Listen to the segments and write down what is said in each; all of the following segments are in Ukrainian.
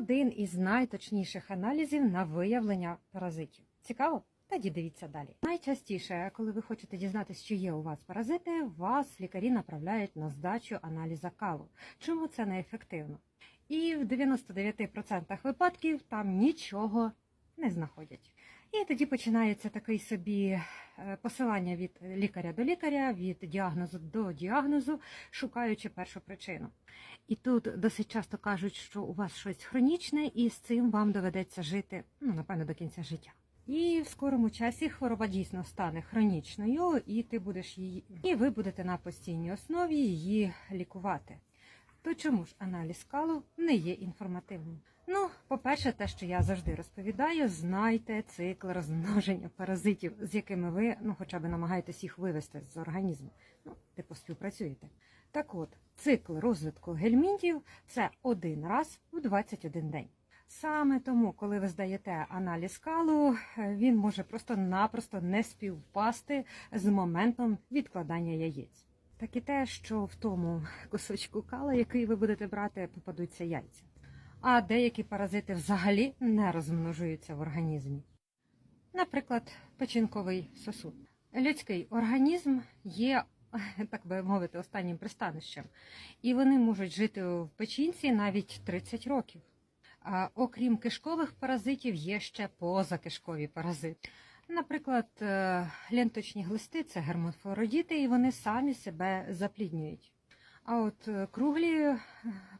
один із найточніших аналізів на виявлення паразитів. Цікаво? Тоді дивіться далі. Найчастіше, коли ви хочете дізнатися, чи є у вас паразити, вас лікарі направляють на здачу аналіза калу. Чому це неефективно? І в 99% випадків там нічого не знаходять. І тоді починається такий собі е, посилання від лікаря до лікаря, від діагнозу до діагнозу, шукаючи першу причину. І тут досить часто кажуть, що у вас щось хронічне, і з цим вам доведеться жити, ну, напевно, до кінця життя. І в скорому часі хвороба дійсно стане хронічною, і ти будеш її, і ви будете на постійній основі її лікувати. То чому ж аналіз калу не є інформативним? Ну, по-перше, те, що я завжди розповідаю, знайте цикл розмноження паразитів, з якими ви ну, хоча б намагаєтесь їх вивести з організму. Ну, типу співпрацюєте. Так от, цикл розвитку гельмінтів це один раз у 21 день. Саме тому, коли ви здаєте аналіз калу, е, він може просто-напросто не співпасти з моментом відкладання яєць. Так і те, що в тому кусочку кала, який ви будете брати, попадуться яйця. А деякі паразити взагалі не розмножуються в організмі. Наприклад, печінковий сосуд. Людський організм є, так би мовити, останнім пристанищем, і вони можуть жити в печінці навіть 30 років. А окрім кишкових паразитів, є ще позакишкові паразити. Наприклад, е, ленточні глисти це гермафродіти, і вони самі себе запліднюють. А от е, круглі е,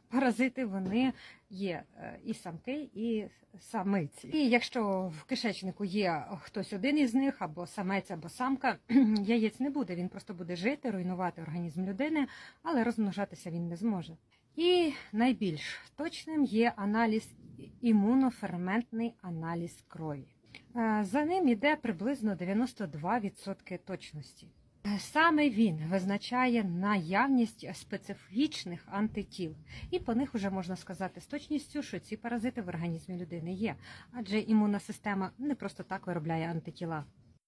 паразити вони є і самки, і самиці. І якщо в кишечнику є хтось один із них, або самець, або самка, яєць не буде. Він просто буде жити, руйнувати організм людини, але розмножатися він не зможе. І найбільш точним є аналіз імуноферментний аналіз крові. Е, За ним іде приблизно 92% точності. Е, Саме він визначає наявність специфічних антитіл, і по них вже можна сказати з точністю, що ці паразити в організмі людини є, адже імунна система не просто так виробляє антитіла.